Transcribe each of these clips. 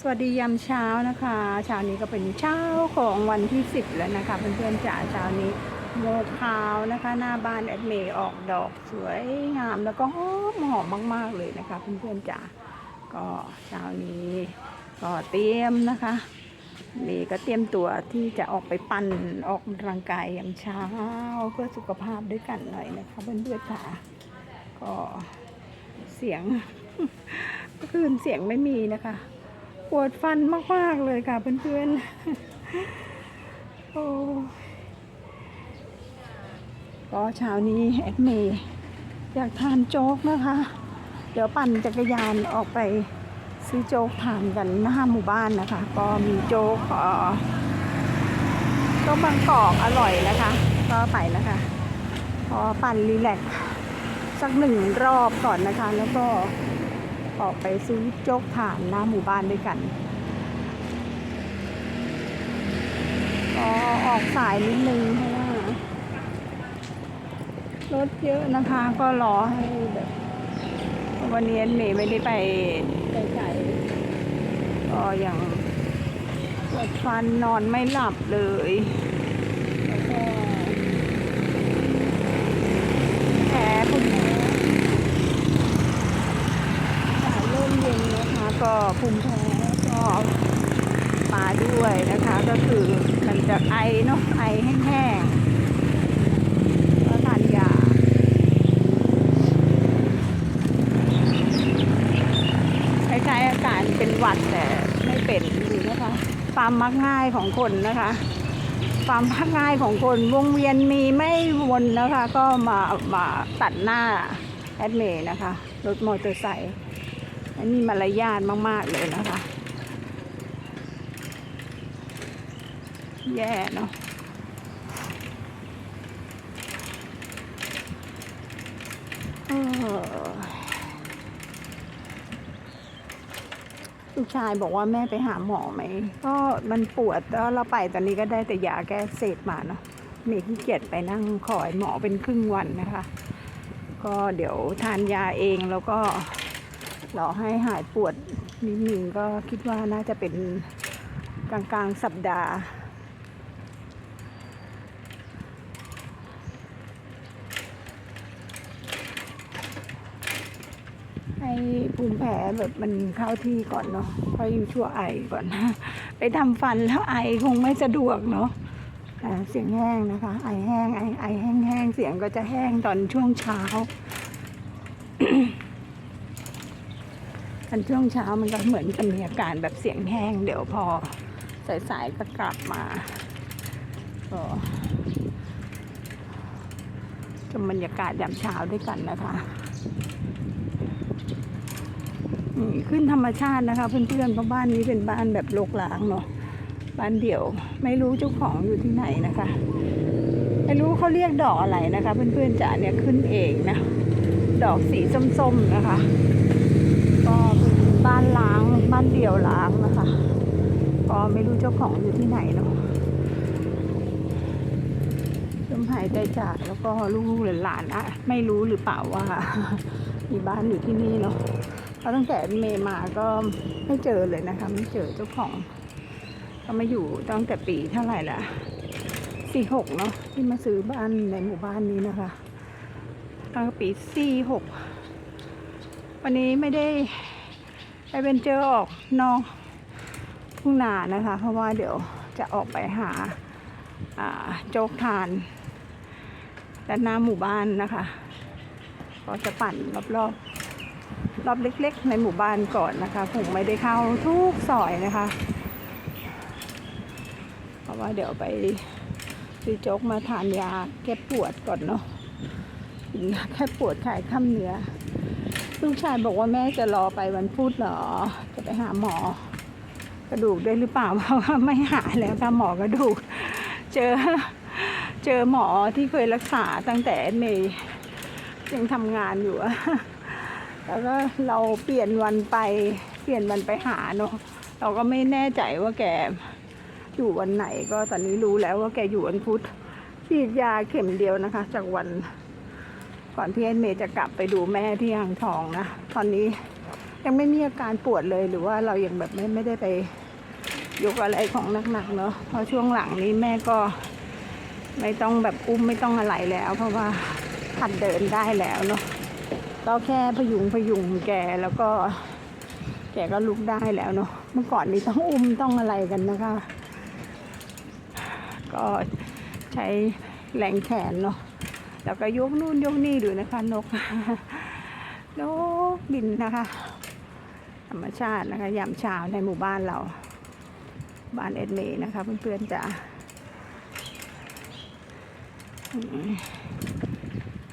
สวัสดียามเช้านะคะเช้านี้ก็เป็นเช้าของวันที่ 10 แล้วนะคะเพื่อนๆจ๋าเช้านี้โมกขาวนะคะ หน้าบ้านแอดเมย์ออกดอกสวยงามแล้วก็หอมหอมมากๆเลยนะคะ เพื่อนๆจ๋าก็เช้านี้ก็เตรียมนะคะเมย์ก็เตรียมตัวที่จะออกไปปั่นออกกำลังกายยามเช้าเพื่อสุขภาพด้วยกันหน่อยนะคะเพื่อนๆจ๋าก็เสียงเมื่อคืนเสียงไม่มีนะคะ ปวดฟันมาก ๆ เลยค่ะเพื่อนๆ โอ้ก็เช้านี้แอดเมย์อยากทานโจ๊กนะคะ เดี๋ยวปั่นจักรยานออกไปซื้อโจ๊กทานกันหน้าหมู่บ้านนะคะ ก็มีโจ๊กเออโจ๊กบางกอกอร่อยนะคะ ก็ไปนะคะพอปั่นรีแลกซ์สักหนึ่งรอบก่อนนะคะ แล้วก็ ออกไปซื้อโจ๊กถ่านหน้าหมู่บ้านด้วยกันก็ออกสายนิดนึงเพราะว่ารถเยอะนะคะก็รอให้แบบวันนี้เมย์ไม่ได้ไปไกลก็ยังปวดฟันนอนไม่หลับเลย แล้วก็แผลคุณแม่ อากาศเริ่มเย็นนะคะ ภูมิแพ้ก็มาด้วยนะคะ ก็คือมันจะไอเนาะไอแห้งๆก็ทานยาคล้ายๆอาการเป็นหวัดแต่ไม่เป็นอยู่นะคะความมักง่ายของคนนะคะความมักง่ายของคนวงเวียนมีไม่วนนะคะ ก็มามาตัดหน้าแอดเมย์นะคะ รถมอเตอร์ไซค์ อันนี้มารยาทมาก ๆ เลยนะคะ แย่เนาะออลูกชายบอกว่าแม่ไปหาหมอไหม ก็มันปวดแล้วเราไปตอนนี้ก็ได้แต่ยาแก้เสพมาเนาะเมย์ขี้เกียจไปนั่งคอยหมอเป็นครึ่งวันนะคะ ก็เดี๋ยวทานยาเองแล้วก็ รอให้หายปวดนิดนึงก็คิดว่าน่าจะเป็นกลางกลางๆสัปดาห์ ให้ภูมิแพ้แบบมันเข้าที่ก่อนเนาะค่อยชั่วไอก่อน ไปทำฟันแล้วไอคงไม่สะดวกเนาะเสียงแห้งนะคะ ไอแห้งไอไอแห้งๆเสียงก็จะแห้งตอนช่วงเช้า กันช่วงเช้ามันก็เหมือนกับมีอาการแบบเสียงแห้ง เดี๋ยวพอสายๆก็กลับมาก็ชมบรรยากาศยามเช้าด้วยกันนะคะนี่ขึ้นธรรมชาตินะคะเพื่อนๆเพราะบ้านนี้เป็นบ้านแบบโลกล้างเนาะบ้านเดี่ยวไม่รู้เจ้าของอยู่ที่ไหนนะคะ ไม่รู้เขาเรียกดอกอะไรนะคะ เพื่อนๆจ๋าเนี่ยขึ้นเองนะ ดอกสีส้มๆนะคะ ก็เป็นบ้านล้างบ้านเดี่ยวล้างนะคะ ก็ไม่รู้เจ้าของอยู่ที่ไหนเนาะลมหายใจจากแล้วก็ลูกหลานอะไม่รู้หรือเปล่าว่า มีบ้านอยู่ที่นี่เนาะเพราะตั้งแต่เมย์มาก็ไม่เจอเลยนะคะ ไม่เจอเจ้าของ ก็มาอยู่ตั้งแต่ปีเท่าไหร่ละสี่หกเนาะที่มาซื้อบ้านในหมู่บ้านนี้นะคะตั้งแต่ปีสี่หก วันนี้ไม่ได้ไปเป็นเจอออกนอกทุ่งนานะคะ เพราะว่าเดี๋ยวจะออกไปหาโจ๊กทานด้านหน้าหมู่บ้านนะคะ ก็จะปั่นรอบๆรอบเล็กๆ ในหมู่บ้านก่อนนะคะคงไม่ได้เข้าทุกซอยนะคะ เพราะว่าเดี๋ยวไปซื้อโจ๊กมาทานยาแก้ปวดก่อนเนาะแก้ปวดคลายข้ามเนื้อ ลูกชายบอกว่าแม่จะรอไปวันพุธเหรอ จะไปหาหมอ กระดูกได้หรือเปล่าเพราะว่าไม่หายแล้วค่ะหมอกระดูก เจอ เจอหมอที่เคยรักษาตั้งแต่เมย์ยังทำงานอยู่แล้วก็เราเปลี่ยนวันไป เปลี่ยนวันไปหาเนาะเราก็ไม่แน่ใจว่าแกอยู่วันไหนก็ตอนนี้รู้แล้วว่าแกอยู่วันพุธฉีดยาเข็มเดียวนะคะ จากวัน ก่อนที่เมย์จะกลับไปดูแม่ที่อ่างทองนะ ตอนนี้ยังไม่มีอาการปวดเลยหรือว่าเรายังแบบไม่ไม่ได้ไปยกอะไรของหนักๆเนาะเพราะช่วงหลังนี้แม่ก็ไม่ต้องแบบอุ้มไม่ต้องอะไรแล้ว เพราะว่าหัดเดินได้แล้วเนาะก็แค่พยุงพยุงแกแล้วก็ แกก็ลุกได้แล้วเนาะเมื่อก่อนนี้ต้องอุ้มต้องอะไรกันนะคะ ก็ใช้แรงแขนเนาะ แล้วก็ยกนู่นยกนี่ดูนะคะนกนกบินนะคะ ธรรมชาตินะคะยามเช้าในหมู่บ้านเรา บ้านเอ็ดเมย์นะคะเพื่อนๆจ๋าอืม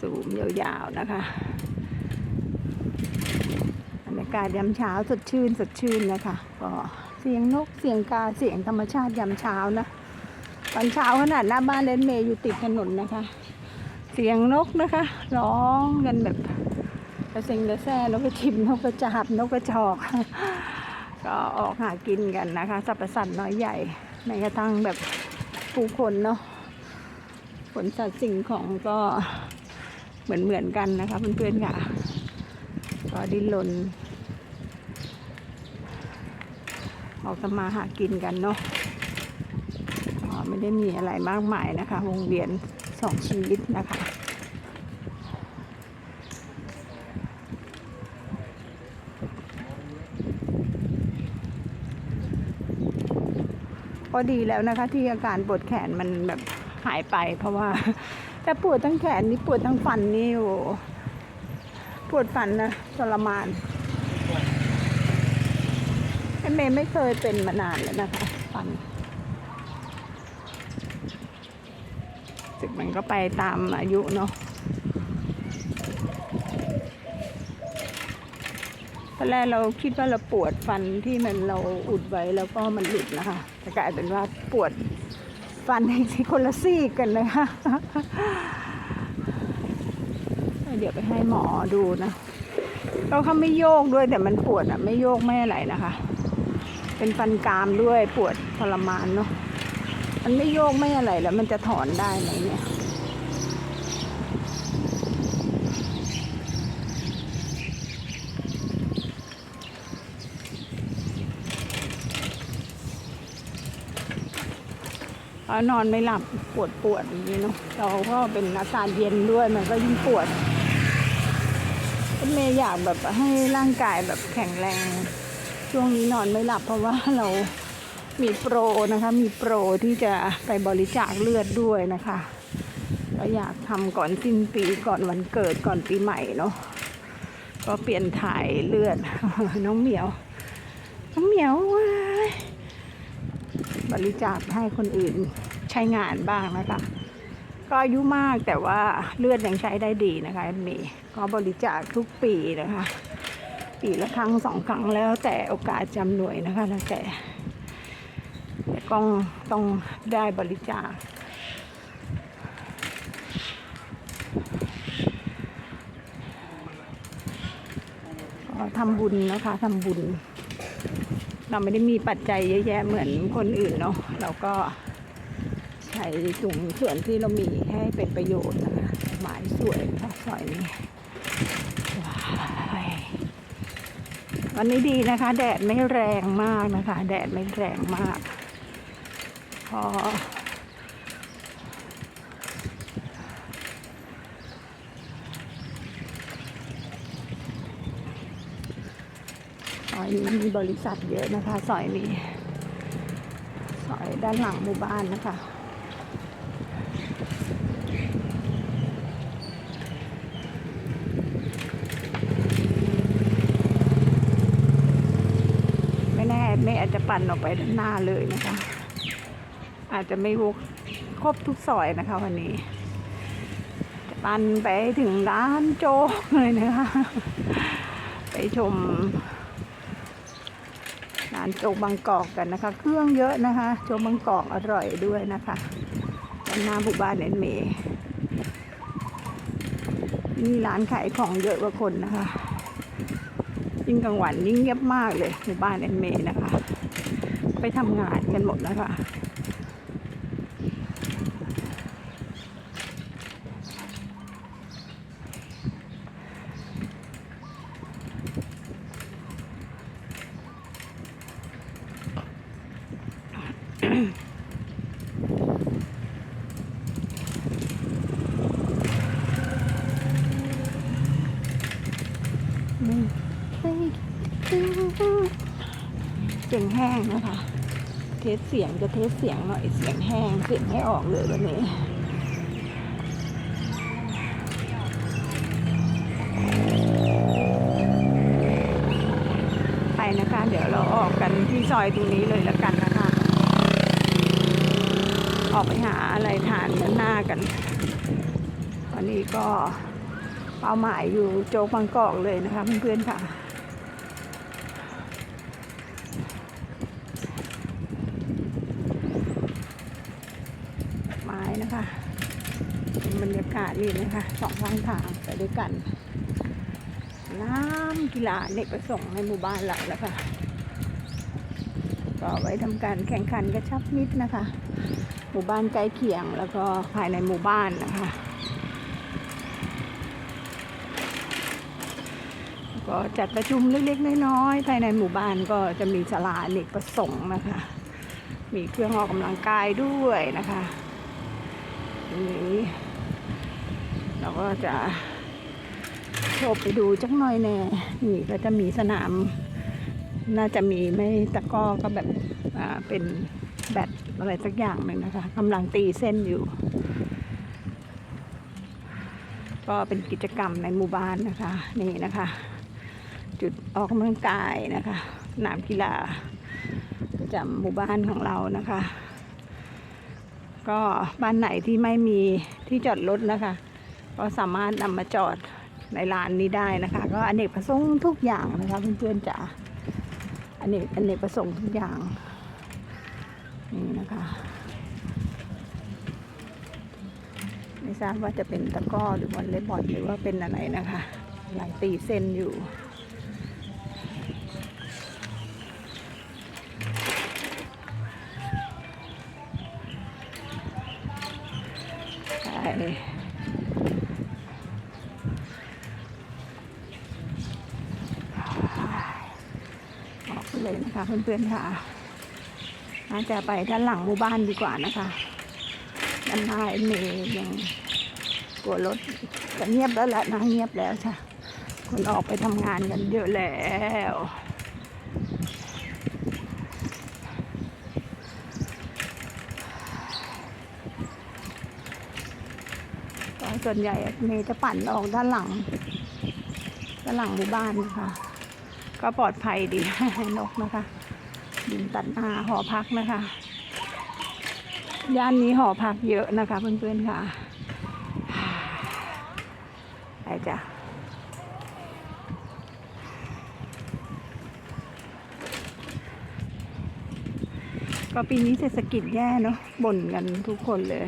สูมยาวๆนะคะบรรยากาศยามเช้าสดชื่นสดชื่นนะคะ ก็เสียงนกเสียงกาเสียงธรรมชาติยามเช้านะตอนเช้าขนาดหน้าบ้านเอ็ดเมย์อยู่ติดถนนนะคะ เสียงนกนะคะ ร้องกันแบบกระเซ็งกระแซ่นกกระทิมนกกระจาบนกกระจอก ก็ออกหากินกันนะคะสรรพสัตว์น้อยใหญ่แม้กระทั่งแบบผู้คนเนาะผลสัตว์สิ่งของก็เหมือนเหมือนกันนะคะเพื่อนๆค่ะ ก็ดิ้นรนออกสมาหากินกันเนาะไม่ได้มีอะไรมากมายนะคะ วงเวียนสองชีวิตนะคะ ก็ดีแล้วนะคะ ที่อาการปวดแขนมันแบบหายไป เพราะว่าแต่ปวดทั้งแขนนี่ปวดทั้งฟันนี่โอ้ปวดฟันนะทรมานไอ้เมย์ไม่เคยเป็นมานานแล้วนะคะฟันสึกมันก็ไปตามอายุเนาะ ตอนแรกเราคิดว่าเราปวดฟันที่มันเราอุดไว้แล้วก็มันหลุดนะคะแต่กลายเป็นว่าปวดฟันที่คนละซี่กันนะคะเดี๋ยวไปให้หมอดูนะเราเขาไม่โยกด้วยแต่มันปวดอะไม่โยกไม่อะไรนะคะ เป็นฟันกรามด้วยปวดทรมานเนาะมันไม่โยกไม่อะไรแล้วมันจะถอนได้ไหมเนี่ยานอนไม่หลับปวดปวดอย่างนี้เนาะเราก็เป็นอากาศเย็นด้วยมันก็ยิ่งปวดเมย์อยากแบบให้ร่างกายแบบแข็งแรง ช่วงนี้นอนไม่หลับเพราะว่าเรามีโปรนะคะ มีโปรที่จะไปบริจาคเลือดด้วยนะคะก็อยากทำก่อนสิ้นปีก่อนวันเกิดก่อนปีใหม่เนาะก็เปลี่ยนถ่ายเลือดน้องเหมียว น้องเหมียวว้าบริจาคให้คนอื่น ช้งานบ้างนะคะ ก็อายุมากแต่ว่าเลือดยังใช้ได้ดีนะคะมีก็บริจาคทุกปีนะคะ ปีละครั้งสองครั้งแล้วแต่โอกาสจำหน่วยนะคะแล้วแต่แต่ก็ต้องได้บริจาคก็ทำบุญนะคะทำบุญ เราไม่ได้มีปัจจัยเยอะแยะเหมือนคนอื่นเนาะเราก็ ใช้ถุงส่วนที่เรามีให้เป็นประโยชน์นะคะหมายสวยค่ะสอยนี้ว้ายวันนี้ดีนะคะ แดดไม่แรงมากนะคะ แดดไม่แรงมาก พอซอยนี้มีบริษัทเยอะนะคะซอยนี้ซอยด้านหลังหมู่บ้านนะคะ ไม่แน่ไม่อาจจะ ปั่นออกไปด้านหน้าเลยนะคะ อาจจะไม่วกครบทุกซอยนะคะ วันนี้ปั่นไปถึงร้านโจ๊กเลยนะคะ ไปชมร้านโจ๊กบางกอกกันนะคะ เครื่องเยอะนะคะ โจ๊กบางกอกอร่อยด้วยนะคะด้านหน้าหมู่บ้านเอ็นเมย์มีร้านขายของเยอะกว่าคนนะคะ ยิ่งกลางวันยิ่งเงียบมากเลยหมู่บ้านเอ็นเมย์นะคะ ไปทำงานกันหมดแล้วค่ะ นี่ เสียงแห้งนะคะ เทสเสียงจะเทสเสียงหน่อยเสียงแห้งเสียงไม่ออกเลยวันนี้ไปนะคะ เดี๋ยวเราออกกันที่ซอยตรงนี้เลยแล้วกันนะคะ ออกไปหาอะไรทานด้านหน้ากันวันนี้ก็เป้าหมายอยู่โจ๊กบางกอกเลยนะคะเพื่อนๆค่ะ ไม้นะคะเป็นบรรยาศนี่นะคะสองข้างทางไปด้วยกันน้ำกีฬาเด็กประสงค์ในหมู่บ้านเราแล้วค่ะก็ไว้ทำการแข่งขันกระชับมิตรนะคะ หมู่บ้านใกล้เคียงแล้วก็ภายในหมู่บ้านนะคะก็จัดประชุมเล็กๆน้อยๆภายในหมู่บ้านก็จะมีศาลาเนกประสงค์นะคะ มีเครื่องออกกำลังกายด้วยนะคะ นี้ เราก็จะโชว์ไปดูจักหน่อยแน่นี่ก็จะมีสนาม น่าจะมีไม่ตะก้อก็แบบอ่าเป็นแบตอะไรสักอย่างหนึ่งนะคะกำลังตีเส้นอยู่ ก็เป็นกิจกรรมในหมู่บ้านนะคะ นี่นะคะ จุดออกกำลังกายนะคะสนามกีฬาประจำหมู่บ้านของเรานะคะ ก็บ้านไหนที่ไม่มีที่จอดรถนะคะ ก็สามารถนำมาจอดในลานนี้ได้นะคะ ก็อเนกประสงค์ทุกอย่างนะคะเพื่อนๆจ๋าอเนกอเนกประสงค์ทุกอย่างนี่นะคะไม่ทราบว่าจะเป็นตะก้อหรือวอลเลย์บอลหรือว่าเป็นอะไรนะคะหลายตีเส้นอยู่ เลยนะคะเพื่อนๆค่ะน่าจะไปด้านหลังหมู่บ้านดีกว่านะคะด้านหน้าเมย์ยังกลัวรถจะเงียบแล้วแหละนะเงียบแล้วค่ะคนออกไปทำงานกันเยอะแล้วส่วนใหญ่เมย์จะปั่นออกด้านหลังด้านหลังหมู่บ้านนะคะ ก็ปลอดภัยดีนกนะคะดินตัดหน้าหอพักนะคะ ย่านนี้หอพักเยอะนะคะเพื่อนๆค่ะไปจ้ะก็ปีนี้เศรษฐกิจแย่เนาะบ่นกันทุกคนเลย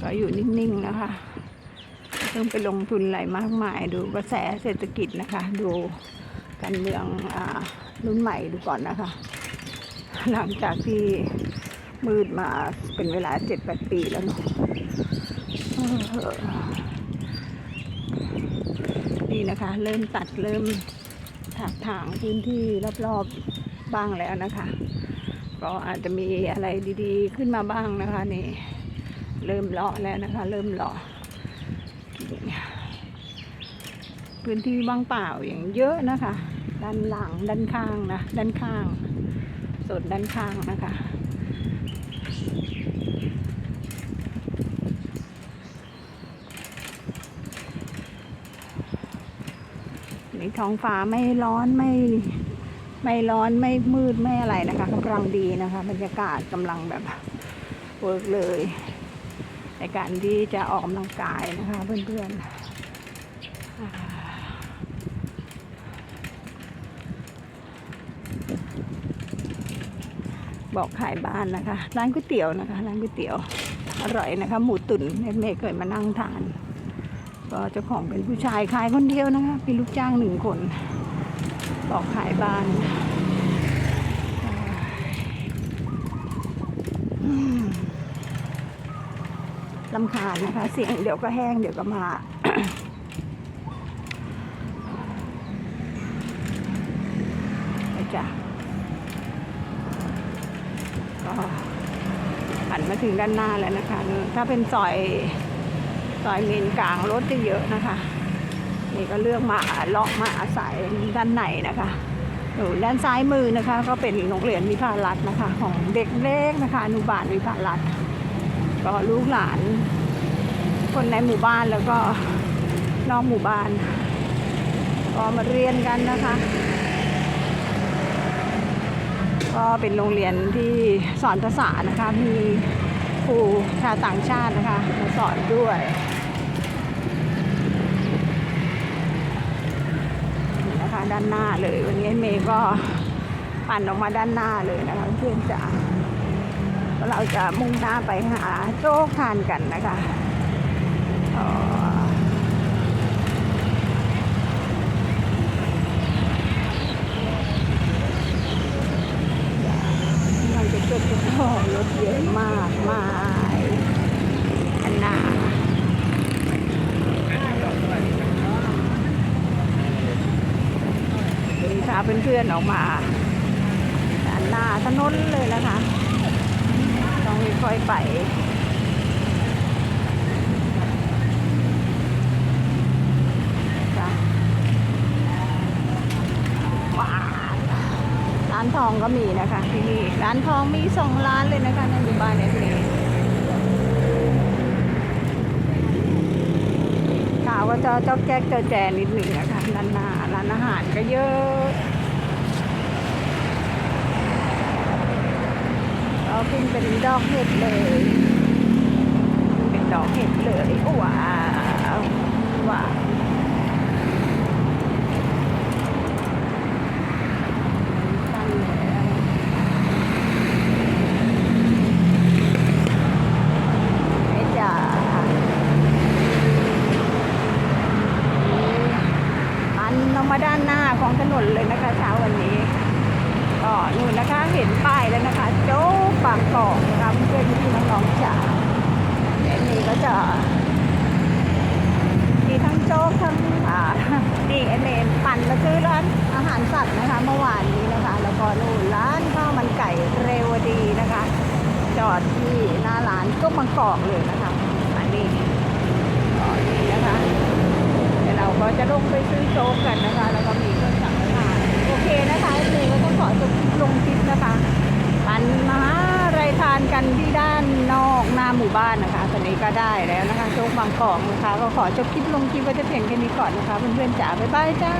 ก็อยู่นิ่งๆนะคะไม่ต้องไปลงทุนอะไรมากมายดูกระแสเศรษฐกิจนะคะ ดู การเมืองอรุ่นใหม่ดูก่อนนะคะ หลังจากที่มืดมาเป็นเวลาเจ็ดแปดปีแล้วเนาะนี่นะคะ เริ่มตัดเริ่มถากถางพื้นที่รอบๆบ้างแล้วนะคะ ก็อาจจะมีอะไรดีๆ ขึ้นมาบ้างนะคะนี่ เริ่มเลาะแล้วนะคะ เริ่มเลาะพื้นที่ว่างเปล่าอย่างเยอะนะคะ ด้านหลังด้านข้างนะด้านข้างส่วนด้านข้างนะคะนี่ท้องฟ้าไม่ร้อนไม่ไม่ร้อนไม่มืดไม่อะไรนะคะกำลังดีนะคะบรรยากาศกำลังแบบเวิร์กเลย ในการที่จะออกกำลังกายนะคะเพื่อนๆ บอกขายบ้านนะคะ ร้านก๋วยเตี๋ยวนะคะ ร้านก๋วยเตี๋ยว อร่อยนะคะ หมูตุ๋นเมย์เคยมานั่งทาน ก็เจ้าของเป็นผู้ชายขายคนเดียวนะคะมีลูกจ้างหนึ่งคน บอกขายบ้านลำคาญนะคะ เสียงเดี๋ยวก็แห้งเดี๋ยวก็มา ไปจ้ะก็ หัน มาถึงด้านหน้าแล้วนะคะ ถ้าเป็นซอยซอยเมนกลางรถจะเยอะนะคะ นี่ก็เลือกมาเลาะมาอาศัยด้านในนะคะอยู่ด้านซ้ายมือนะคะ ก็เป็นโรงเรียนวิภารัตน์นะคะ ของเด็กเล็กนะคะอนุบาลวิภารัตน์ก็ลูกหลาน คนในหมู่บ้านแล้วก็นอกหมู่บ้าน ก็มาเรียนกันนะคะ ก็เป็นโรงเรียนที่สอนภาษานะคะมี ครูชาวต่างชาตินะคะมาสอนด้วยนะคะด้านหน้าเลย วันนี้เมย์ก็ปั่นออกมาด้านหน้าเลยนะคะเพื่อนจ๋าเราจะมุ่งหน้าไปหาโจ๊กทานกันนะคะเอ่อ มันจะเกิดเป็นท่อ รถเยอะมากมายอันหนานี่พาเพื่อนๆออกมาด้านหน้าถนนเลยนะคะ ต้องค่อยๆไป จ้ะว้าวร้านทอง ก็มีนะคะที่นี่ร้านทองมีสองร้านเลยนะคะในหมู่บ้านเนี้ข่าวก็จะเจ้าแจ๊กเจอแจนิดหนึ่งนะคะด้านหน้าร้านอาหารก็เยอะเราขึ้นเป็นดอกเห็ดเลย เป็นดอกเห็ดเลยว้าวว้าว ตั้งแล้วไม่จ่าค่ะอันลงมาด้านหน้าของถนนเลยนะคะเช้าวันนี้ ก็นู่นนะคะเห็นป้ายแล้วนะคะ โจ๊กบางกอกนะคะเพื่อนพี่น้องๆจ๋าเดี๋ยวนี้ก็จะ มีทั้งโจ๊กทั้งอ่า นี่ไอเมาซื้อร้านอาหารสัตว์นะคะ เมื่อวานนี้นะคะ แล้วก็นู่นร้านข้าวมันไก่เรวดีนะคะ จอดที่หน้าร้านก็มังกอกเลยนะคะอันนี้ก็นี่นะคะเดี๋ยวเราก็จะลงไปซื้อโจ๊กกันนะคะ แล้วก็มีเครื่องสั่งอาหารโอเคนะคะเมย์ก็ต้องขอจบลงคลิปนะคะปันมาหาอะ ทานกันที่ด้านนอกหน้าหมู่บ้านนะคะ ตอนนี้ก็ได้แล้วนะคะโชคบางกอกนะคะ ก็ขอจบคลิปลงคลิปไว้แต่เพียงแค่นี้ก่อนนะคะ เพื่อนๆจ๋าบ๊ายบายจ้า